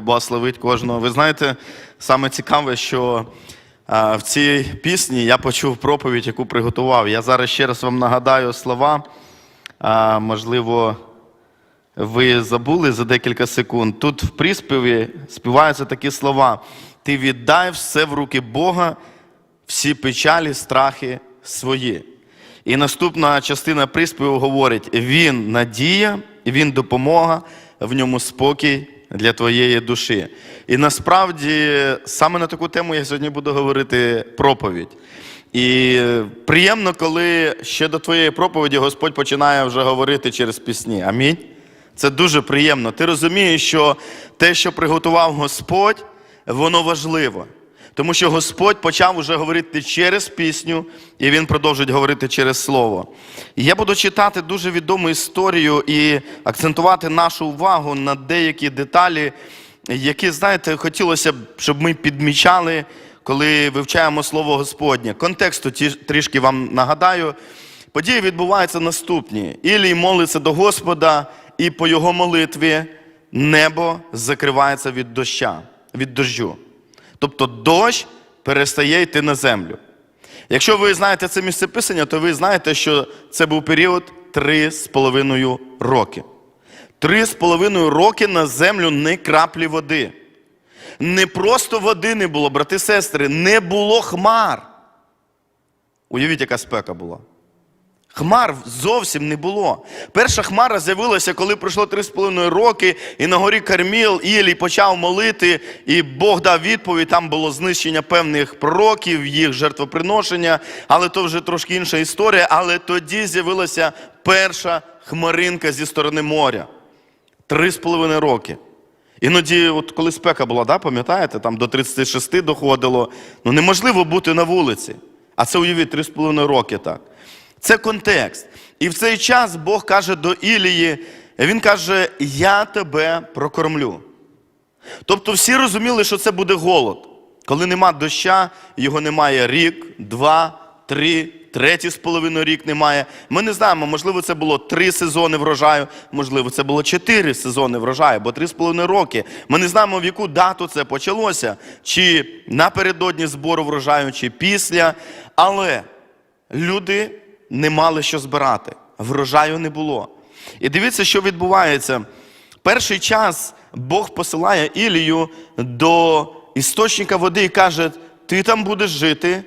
Благословить кожного. Ви знаєте, саме цікаве, що в цій пісні я почув проповідь, яку приготував. Я зараз ще раз вам нагадаю слова. Можливо, ви забули за декілька секунд. Тут в приспіві співаються такі слова: Ти віддай все в руки Бога, всі печалі, страхи свої. І наступна частина приспіву говорить: Він надія, Він допомога, в ньому спокій для твоєї душі. І насправді саме на таку тему я сьогодні буду говорити проповідь. І приємно, коли ще до твоєї проповіді Господь починає вже говорити через пісні. Амінь. Це дуже приємно. Ти розумієш, що те, що приготував Господь, воно важливо. Тому що Господь почав уже говорити через пісню, і Він продовжить говорити через слово. І я буду читати дуже відому історію і акцентувати нашу увагу на деякі деталі, які, знаєте, хотілося б, щоб ми підмічали, коли вивчаємо слово Господнє. Контексту трішки вам нагадаю. Події відбуваються наступні. Ілій молиться до Господа, і по його молитві небо закривається від доща, від дощу. Тобто дощ перестає йти на землю. Якщо ви знаєте це місце писання, то ви знаєте, що це був період три з половиною роки. Три з половиною роки на землю не краплі води. Не просто води не було, брати сестри, не було хмар. Уявіть, яка спека була. Хмар зовсім не було. Перша хмара з'явилася, коли пройшло три з половиною роки, і на горі Карміл Ілій почав молити, і Бог дав відповідь. Там було знищення певних пророків, їх жертвоприношення, але то вже трошки інша історія. Але тоді з'явилася перша хмаринка зі сторони моря. Три з половиною роки. Іноді, от коли спека була, да, пам'ятаєте, там до 36 доходило, ну неможливо бути на вулиці. А це уявіть, три з половиною роки так. Це контекст. І в цей час Бог каже до Ілії, він каже: Я тебе прокормлю. Тобто всі розуміли, що це буде голод. Коли нема доща, його немає рік, два, три, третій з половиною рік немає. Ми не знаємо, можливо, це було три сезони врожаю, можливо, це було чотири сезони врожаю, бо три з половиною роки. Ми не знаємо, в яку дату це почалося, чи напередодні збору врожаю, чи після. Але люди не мали що збирати, врожаю не було. І дивіться, що відбувається. Перший час Бог посилає Ілію до істочника води і каже: ти там будеш жити,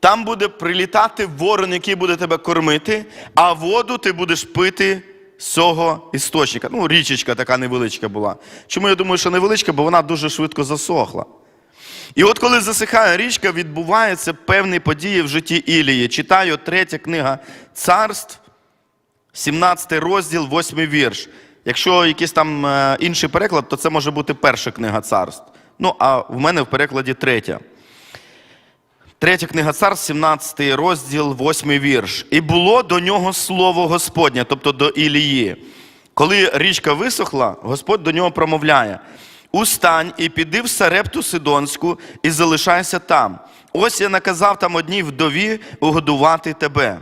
там буде прилітати ворон, який буде тебе кормити, а воду ти будеш пити з цього істочника. Ну, річечка така невеличка була. Чому я думаю, що невеличка, бо вона дуже швидко засохла. І от коли засихає річка, відбуваються певні події в житті Ілії. Читаю третя книга царств, 17 розділ, 8 вірш. Якщо якийсь там е, інший переклад, то це може бути перша книга царств. Ну, а в мене в перекладі третя. Третя книга царств, 17 розділ, 8 вірш. І було до нього слово Господнє, тобто до Ілії. Коли річка висохла, Господь до нього промовляє: Устань і піди в Сарепту Сидонську і залишайся там. Ось я наказав там одній вдові угодувати тебе.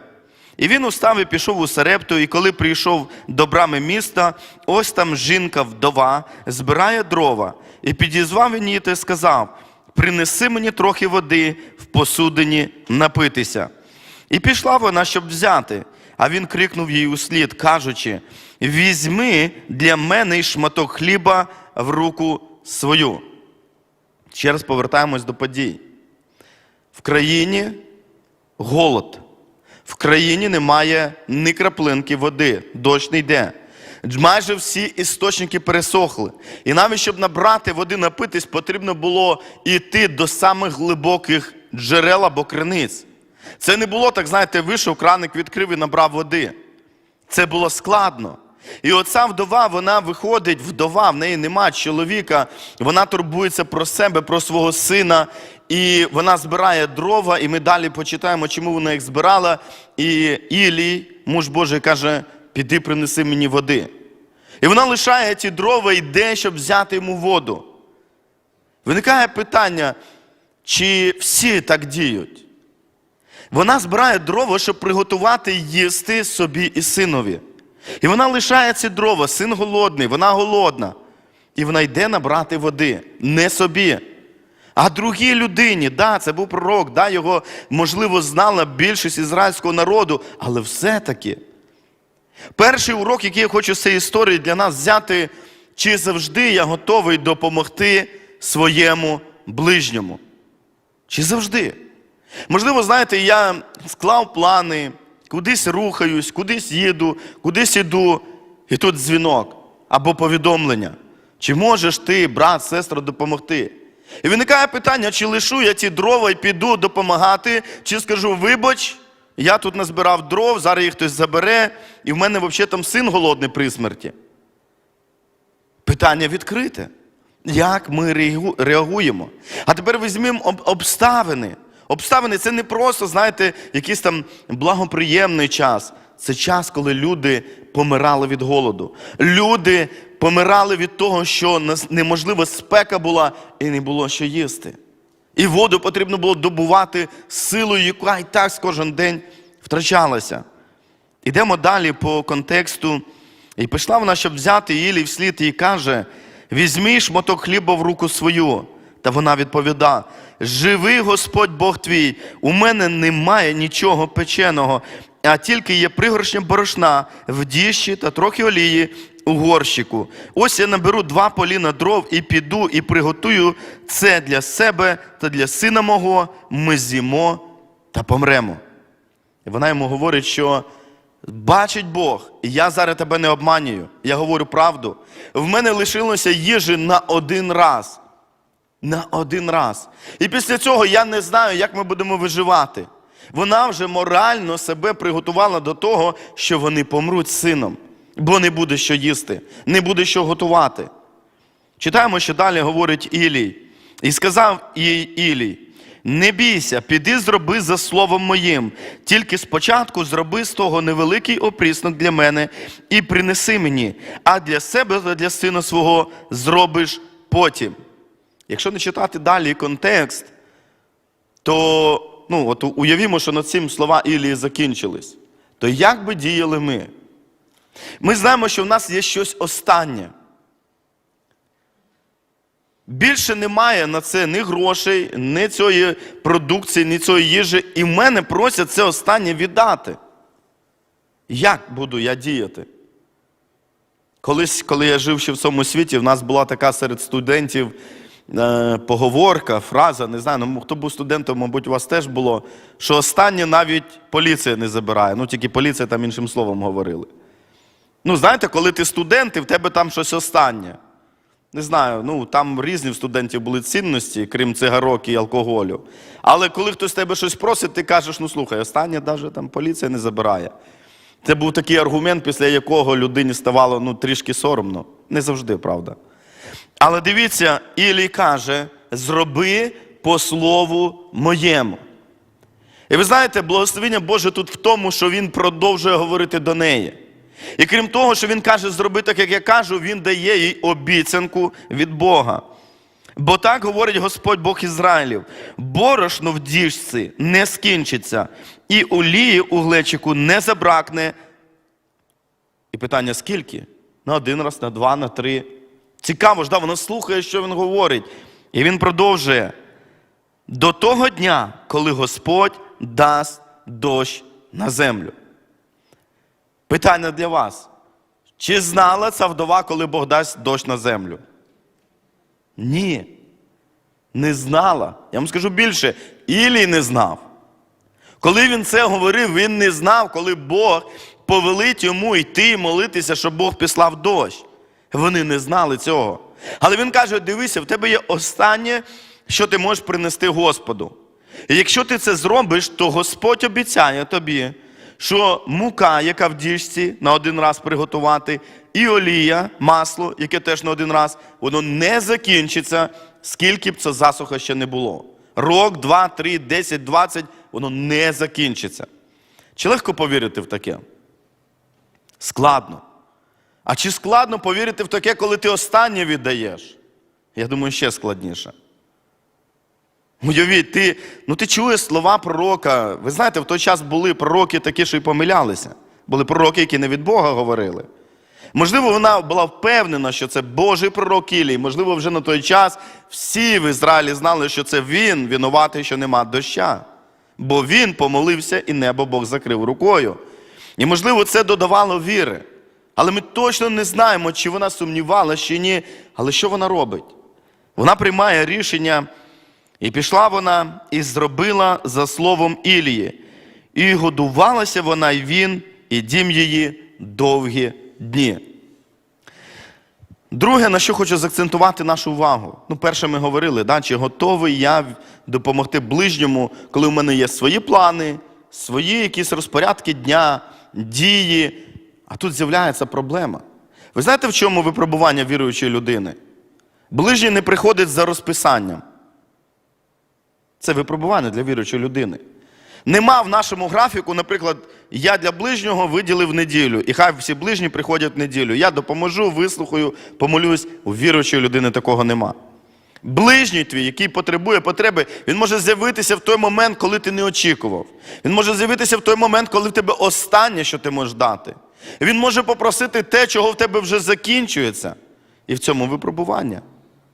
І він устав і пішов у Сарепту, і коли прийшов до брами міста, ось там жінка вдова збирає дрова, і підізвав він її та сказав: Принеси мені трохи води в посудині напитися. І пішла вона, щоб взяти. А він крикнув їй услід, кажучи: Візьми для мене й шматок хліба в руку свою. Ще раз повертаємось до подій. В країні голод. В країні немає ні краплинки води, дощ не йде. Майже всі істочники пересохли. І навіть щоб набрати води напитись, потрібно було йти до самих глибоких джерел або криниць. Це не було так, знаєте, вийшов, краник відкрив і набрав води. Це було складно. І оця вдова, вона виходить, вдова, в неї нема чоловіка, вона турбується про себе, про свого сина, і вона збирає дрова, і ми далі почитаємо, чому вона їх збирала. І Ілій, муж Божий, каже: піди принеси мені води. І вона лишає ті дрова і йде, щоб взяти йому воду. Виникає питання, чи всі так діють? Вона збирає дрова, щоб приготувати їсти собі і синові. І вона лишає ці дрова, син голодний, вона голодна. і вона йде набрати води. Не собі, а другій людині. Да, це був пророк, да, його, можливо, знала більшість ізраїльського народу, але все-таки. Перший урок, який я хочу з цієї історії для нас взяти, чи завжди я готовий допомогти своєму ближньому? Чи завжди? Можливо, знаєте, я склав плани, кудись рухаюсь, кудись їду, кудись іду, і тут дзвінок або повідомлення. Чи можеш ти, брат, сестра, допомогти? І виникає питання, чи лишу я ці дрова і піду допомагати, чи скажу, вибач, я тут назбирав дров, зараз їх хтось забере, і в мене взагалі там син голодний при смерті. Питання відкрите. Як ми реагуємо? А тепер візьмемо обставини. Обставини це не просто, знаєте, якийсь там благоприємний час. Це час, коли люди помирали від голоду. Люди помирали від того, що неможлива спека була і не було що їсти. І воду потрібно було добувати силою, яка і так кожен день втрачалася. Ідемо далі по контексту. І пішла вона, щоб взяти Ілі вслід, і каже: візьми шматок хліба в руку свою. Та вона відповіда: Живий Господь Бог твій, у мене немає нічого печеного, а тільки є пригоршня борошна в діщі та трохи олії у горщику. Ось я наберу два поліна дров і піду, і приготую це для себе та для сина мого. Ми з'їмо та помремо. І вона йому говорить, що бачить Бог, і я зараз тебе не обманюю. Я говорю правду. В мене лишилося їжі на один раз. На один раз. І після цього я не знаю, як ми будемо виживати. Вона вже морально себе приготувала до того, що вони помруть з сином, бо не буде що їсти, не буде що готувати. Читаємо, що далі говорить Ілій. І сказав їй Ілій: не бійся, піди зроби за словом моїм. Тільки спочатку зроби з того невеликий опріснок для мене і принеси мені, а для себе та для сина свого зробиш потім. Якщо не читати далі контекст, то ну, от уявімо, що на цим слова Ілії закінчились. То як би діяли ми? Ми знаємо, що в нас є щось останнє. Більше немає на це ні грошей, ні цієї продукції, ні цієї їжі. І в мене просять це останнє віддати. Як буду я діяти? Колись, коли я жив ще в цьому світі, в нас була така серед студентів поговорка, фраза, не знаю, ну, хто був студентом, мабуть, у вас теж було, що останнє навіть поліція не забирає. Ну, тільки поліція там іншим словом говорили. Ну, знаєте, коли ти студент, і в тебе там щось останнє. Не знаю, ну там різні в студентів були цінності, крім цигарок і алкоголю. Але коли хтось тебе щось просить, ти кажеш, ну слухай, останнє навіть там поліція не забирає. Це був такий аргумент, після якого людині ставало ну, трішки соромно. Не завжди, правда. Але дивіться, Ілій каже: зроби по слову моєму. І ви знаєте, благословення Боже тут в тому, що Він продовжує говорити до неї. І крім того, що він каже, зроби так, як я кажу, він дає їй обіцянку від Бога. Бо так говорить Господь Бог Ізраїлів: борошно в діжці не скінчиться, і олії у глечику не забракне. І питання: скільки? На один раз, на два, на три. Цікаво ж, да, вона слухає, що він говорить. І він продовжує. До того дня, коли Господь дасть дощ на землю. Питання для вас. Чи знала ця вдова, коли Бог дасть дощ на землю? Ні. Не знала. Я вам скажу більше, Ілій не знав. Коли він це говорив, він не знав, коли Бог повелить йому йти і молитися, щоб Бог післав дощ. Вони не знали цього. Але він каже: дивися, в тебе є останнє, що ти можеш принести Господу. І якщо ти це зробиш, то Господь обіцяє тобі, що мука, яка в діжці на один раз приготувати, і олія, масло, яке теж на один раз, воно не закінчиться, скільки б це засуха ще не було. Рок, два, три, десять, двадцять, воно не закінчиться. Чи легко повірити в таке? Складно. А чи складно повірити в таке, коли ти останнє віддаєш? Я думаю, ще складніше. Уявіть, ти, ну ти чуєш слова пророка. Ви знаєте, в той час були пророки такі, що й помилялися. Були пророки, які не від Бога говорили. Можливо, вона була впевнена, що це Божий пророк Ілій. Можливо, вже на той час всі в Ізраїлі знали, що це він винуватий, що нема доща. Бо він помолився і небо Бог закрив рукою. І, можливо, це додавало віри. Але ми точно не знаємо, чи вона сумнівалася, чи ні. Але що вона робить? Вона приймає рішення, і пішла вона і зробила за словом Ілії. І годувалася вона, і він, і дім її довгі дні. Друге, на що хочу заакцентувати нашу увагу. Ну, перше, ми говорили, да, чи готовий я допомогти ближньому, коли в мене є свої плани, свої якісь розпорядки дня, дії. А тут з'являється проблема. Ви знаєте, в чому випробування віруючої людини? Ближній не приходить за розписанням. Це випробування для віруючої людини. Нема в нашому графіку, наприклад, я для ближнього виділив неділю, і хай всі ближні приходять в неділю. Я допоможу, вислухаю, помолюсь. У віруючої людини такого нема. Ближній твій, який потребує потреби, він може з'явитися в той момент, коли ти не очікував. Він може з'явитися в той момент, коли в тебе останнє, що ти можеш дати. Він може попросити те, чого в тебе вже закінчується. І в цьому випробування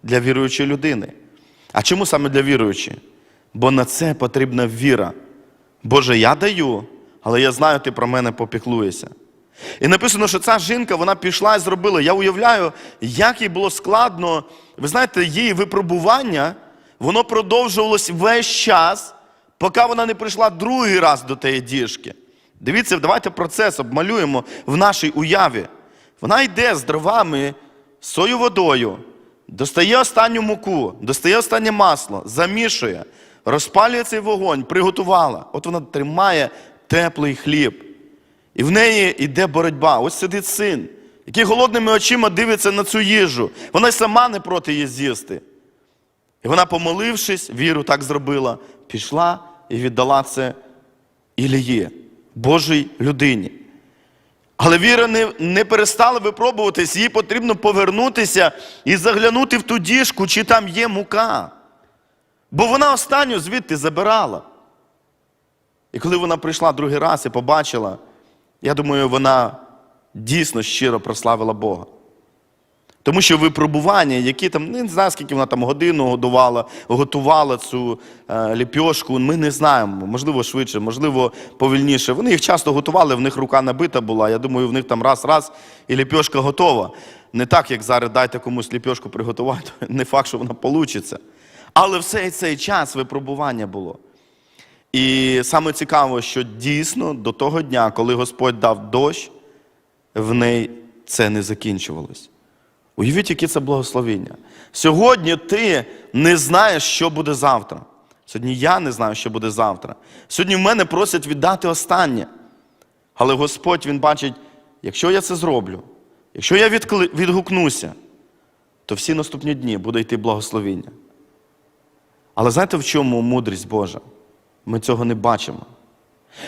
для віруючої людини. А чому саме для віруючої? Бо на це потрібна віра. Боже, я даю, але я знаю, ти про мене попіклуєшся. І написано, що ця жінка вона пішла і зробила. Я уявляю, як їй було складно. Ви знаєте, її випробування, воно продовжувалось весь час, поки вона не прийшла другий раз до тієї діжки. Дивіться, давайте процес обмалюємо в нашій уяві. Вона йде з дровами, сою водою, достає останню муку, достає останнє масло, замішує, розпалює цей вогонь, приготувала. От вона тримає теплий хліб. І в неї йде боротьба. Ось сидить син, який голодними очима дивиться на цю їжу. Вона й сама не проти її з'їсти. І вона, помолившись, віру так зробила, пішла і віддала це Ілії, Божій людині. Але віра не, не перестала випробуватись, їй потрібно повернутися і заглянути в ту діжку, чи там є мука. Бо вона останню звідти забирала. І коли вона прийшла другий раз і побачила, я думаю, вона дійсно щиро прославила Бога. Тому що випробування, які там, не знаю, скільки вона там годину годувала, готувала цю е, ліпьошку, ми не знаємо. Можливо, швидше, можливо, повільніше. Вони їх часто готували, в них рука набита була. Я думаю, в них там раз-раз і ліпьошка готова. Не так, як зараз дайте комусь ліпьошку приготувати, не факт, що вона вийде. Але все цей час випробування було. І саме цікаво, що дійсно до того дня, коли Господь дав дощ, в неї це не закінчувалось. Уявіть, яке це благословіння. Сьогодні ти не знаєш, що буде завтра. Сьогодні я не знаю, що буде завтра. Сьогодні в мене просять віддати останнє. Але Господь Він бачить, якщо я це зроблю, якщо я відкли- відгукнуся, то всі наступні дні буде йти благословіння. Але знаєте, в чому мудрість Божа? Ми цього не бачимо.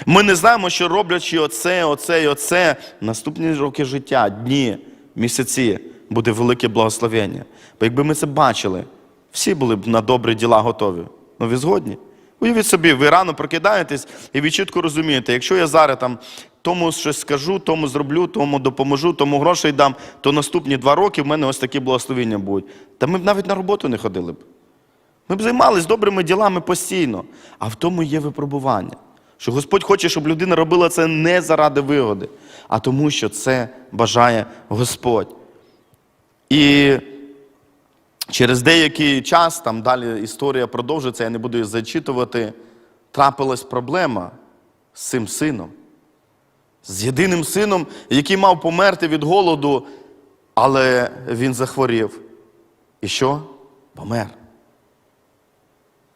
Ми не знаємо, що роблячи оце, оце і оце, наступні роки життя, дні, місяці, буде велике благословення. Бо якби ми це бачили, всі були б на добрі діла готові. Ну ви згодні? Уявіть собі, ви рано прокидаєтесь і ви чітко розумієте, якщо я зараз там тому щось скажу, тому зроблю, тому допоможу, тому грошей дам, то наступні два роки в мене ось такі благословення будуть. Та ми б навіть на роботу не ходили б. Ми б займалися добрими ділами постійно. А в тому є випробування. Що Господь хоче, щоб людина робила це не заради вигоди, а тому, що це бажає Господь. І через деякий час, там далі історія продовжиться, я не буду її зачитувати, трапилась проблема з цим сином. З єдиним сином, який мав померти від голоду, але він захворів. І що? Помер.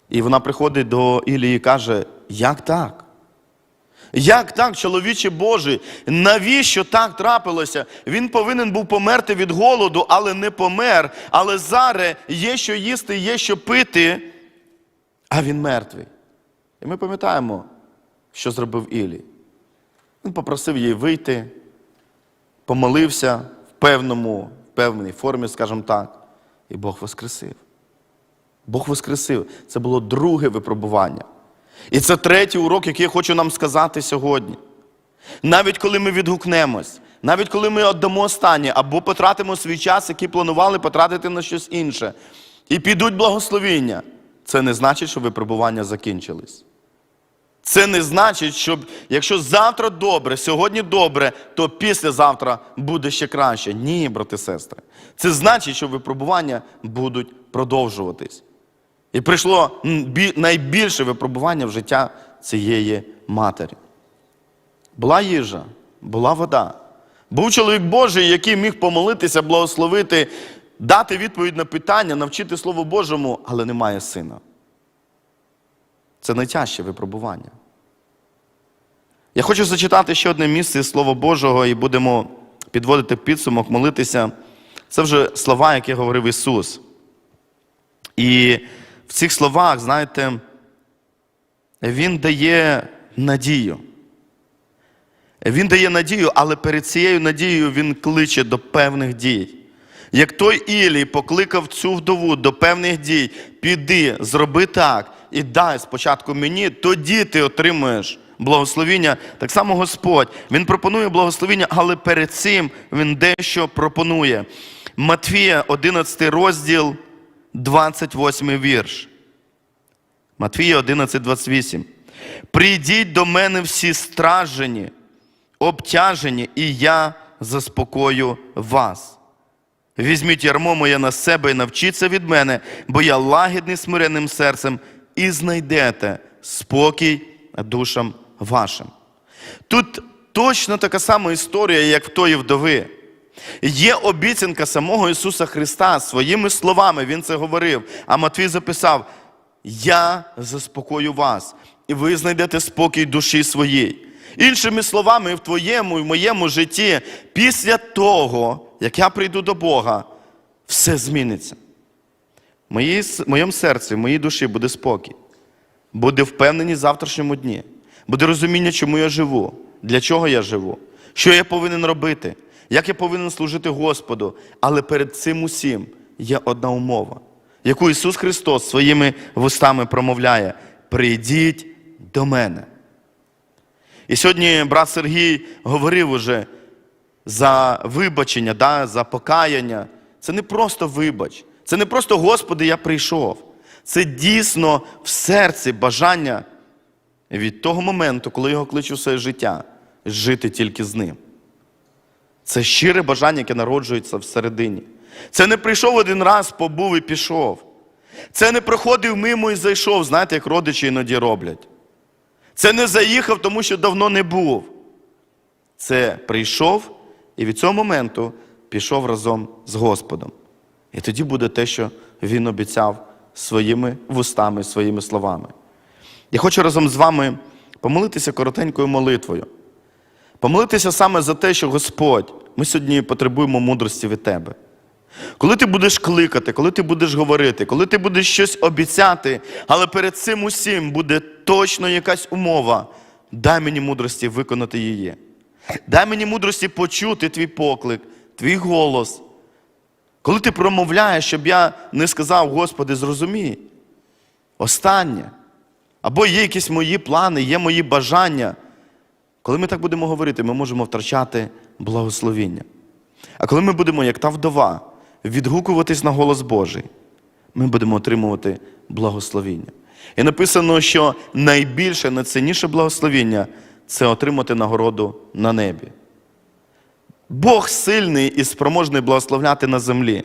І вона приходить до Ілії і каже: як так? Як так, чоловіче Божий? Навіщо так трапилося? Він повинен був померти від голоду, але не помер. Але зараз є що їсти, є що пити, а він мертвий. І ми пам'ятаємо, що зробив Ілій. Він попросив її вийти, помолився в певному, в певній формі, скажімо так, і Бог воскресив. Бог воскресив. Це було друге випробування. І це третій урок, який я хочу нам сказати сьогодні. Навіть коли ми відгукнемось, навіть коли ми віддамо останнє, або потратимо свій час, який планували потратити на щось інше, і підуть благословіння, це не значить, що випробування закінчились. Це не значить, що якщо завтра добре, сьогодні добре, то післязавтра буде ще краще. Ні, брати сестри. Це значить, що випробування будуть продовжуватись. І прийшло найбільше випробування в життя цієї матері. Була їжа, була вода. Був чоловік Божий, який міг помолитися, благословити, дати відповідь на питання, навчити Слову Божому, але немає сина. Це найтяжче випробування. Я хочу зачитати ще одне місце з Слова Божого і будемо підводити підсумок, молитися. Це вже слова, які говорив Ісус. І в цих словах, знаєте, Він дає надію. Він дає надію, але перед цією надією Він кличе до певних дій. Як той Ілій покликав цю вдову до певних дій, піди, зроби так і дай спочатку мені, тоді ти отримуєш благословіння. Так само Господь, Він пропонує благословіння, але перед цим Він дещо пропонує. Матвія, 11 розділ, 28 вірш. Матвія 11, 28. Прийдіть до мене всі стражені, обтяжені, і я заспокою вас. Візьміть ярмо моє на себе і навчіться від мене, бо я лагідний смиренним серцем, і знайдете спокій душам вашим. Тут точно така сама історія, як в тої вдови. Є обіцянка самого Ісуса Христа своїми словами, Він це говорив. А Матвій записав: Я заспокою вас, і ви знайдете спокій душі своїй. Іншими словами, в твоєму і в моєму житті, після того, як я прийду до Бога, все зміниться. В моєму серці, в моїй душі буде спокій, буде впевненість в завтрашньому дні, буде розуміння, чому я живу, для чого я живу, що я повинен робити, як я повинен служити Господу. Але перед цим усім є одна умова, яку Ісус Христос своїми вустами промовляє: прийдіть до мене. І сьогодні брат Сергій говорив уже за вибачення, да, за покаяння. Це не просто вибач, це не просто Господи, я прийшов. Це дійсно в серці бажання від того моменту, коли його кличу своє життя, жити тільки з ним. Це щире бажання, яке народжується всередині. Це не прийшов один раз, побув і пішов. Це не проходив мимо і зайшов, знаєте, як родичі іноді роблять. Це не заїхав, тому що давно не був. Це прийшов і від цього моменту пішов разом з Господом. І тоді буде те, що він обіцяв своїми вустами, своїми словами. Я хочу разом з вами помолитися коротенькою молитвою. Помолитися саме за те, що Господь, ми сьогодні потребуємо мудрості від Тебе. Коли ти будеш кликати, коли ти будеш говорити, коли ти будеш щось обіцяти, але перед цим усім буде точно якась умова, дай мені мудрості виконати її. Дай мені мудрості почути твій поклик, твій голос. Коли ти промовляєш, щоб я не сказав, Господи, зрозумій. Останнє. Або є якісь мої плани, є мої бажання. Коли ми так будемо говорити, ми можемо втрачати благословіння. А коли ми будемо, як та вдова, відгукуватись на голос Божий, ми будемо отримувати благословіння. І написано, що найбільше, найцінніше благословіння це отримати нагороду на небі. Бог сильний і спроможний благословляти на землі.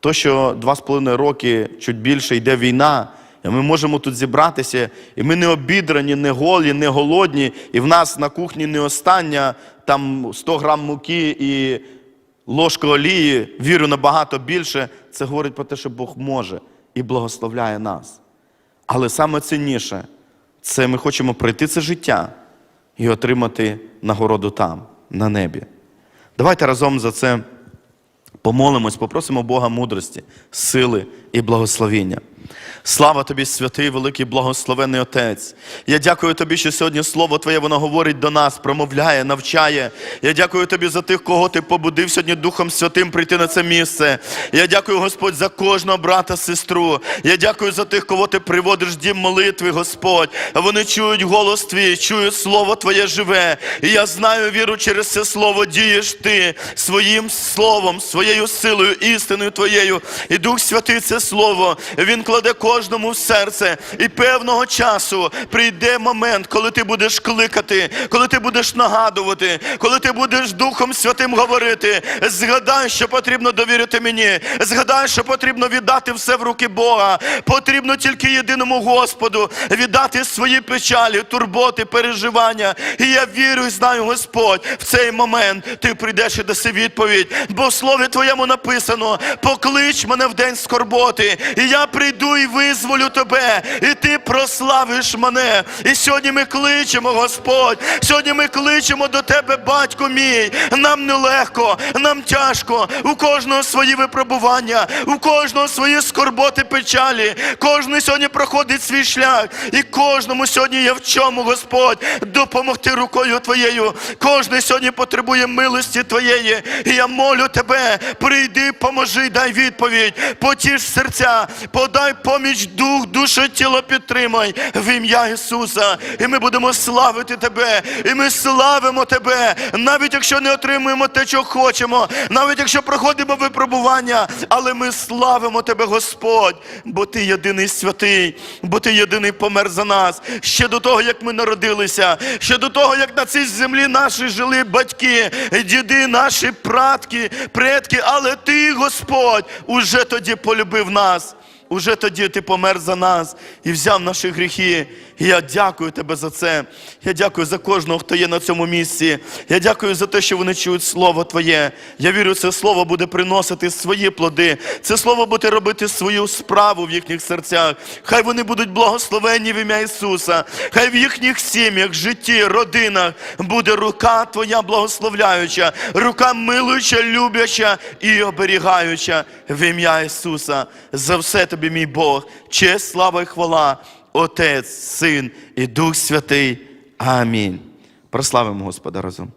То, що два з половиною роки, чуть більше йде війна, ми можемо тут зібратися, і ми не обідрані, не голі, не голодні, і в нас на кухні не остання там 100 грам муки і ложка олії, вірю набагато більше. Це говорить про те, що Бог може і благословляє нас. Але саме цінніше, це ми хочемо пройти це життя і отримати нагороду там, на небі. Давайте разом за це помолимось, попросимо Бога мудрості, сили і благословіння. Слава тобі, святий, великий, благословений Отець. Я дякую тобі, що сьогодні Слово Твоє воно говорить до нас, промовляє, навчає. Я дякую тобі за тих, кого ти побудив сьогодні Духом Святим прийти на це місце. Я дякую, Господь, за кожного брата, сестру. Я дякую за тих, кого ти приводиш в дім молитви, Господь. Вони чують голос Твій, чують Слово Твоє живе. І я знаю, віру, через це Слово дієш ти своїм словом, своєю силою, істиною Твоєю. І Дух Святий це Слово. Він кладе кожному в серце. І певного часу прийде момент, коли ти будеш кликати, коли ти будеш нагадувати, коли ти будеш Духом Святим говорити. Згадай, що потрібно довірити мені. Згадай, що потрібно віддати все в руки Бога. Потрібно тільки єдиному Господу віддати свої печалі, турботи, переживання. І я вірю і знаю, Господь, в цей момент ти прийдеш і даси відповідь. Бо в слові твоєму написано: поклич мене в день скорботи, і я прийду і визволю тебе, і ти прославиш мене. І сьогодні ми кличемо, Господь. Сьогодні ми кличемо до тебе, батько мій. Нам нелегко, нам тяжко. У кожного свої випробування, у кожного свої скорботи, печалі. Кожен сьогодні проходить свій шлях. І кожному сьогодні є в чому, Господь, допомогти рукою Твоєю. Кожен сьогодні потребує милості Твоєї. І я молю тебе, прийди, поможи, дай відповідь, потіш серця, подай поміч дух, душу, тіло підтримай в ім'я Ісуса. І ми будемо славити Тебе, і ми славимо Тебе, навіть якщо не отримуємо те, що хочемо, навіть якщо проходимо випробування, але ми славимо Тебе, Господь, бо Ти єдиний святий, бо Ти єдиний помер за нас. Ще до того, як ми народилися, ще до того, як на цій землі наші жили батьки, діди, наші прадки, предки, але Ти, Господь, уже тоді полюбив нас. Уже тоді ти помер за нас і взяв наші гріхи. І я дякую тебе за це. Я дякую за кожного, хто є на цьому місці. Я дякую за те, що вони чують Слово Твоє. Я вірю, це Слово буде приносити свої плоди. Це Слово буде робити свою справу в їхніх серцях. Хай вони будуть благословенні в ім'я Ісуса. Хай в їхніх сім'ях, житті, родинах буде рука Твоя благословляюча, рука милуюча, любляча і оберігаюча в ім'я Ісуса. За все тобі, мій Бог, честь, слава і хвала, Отець, Син і Дух Святий. Амінь. Прославимо Господа разом.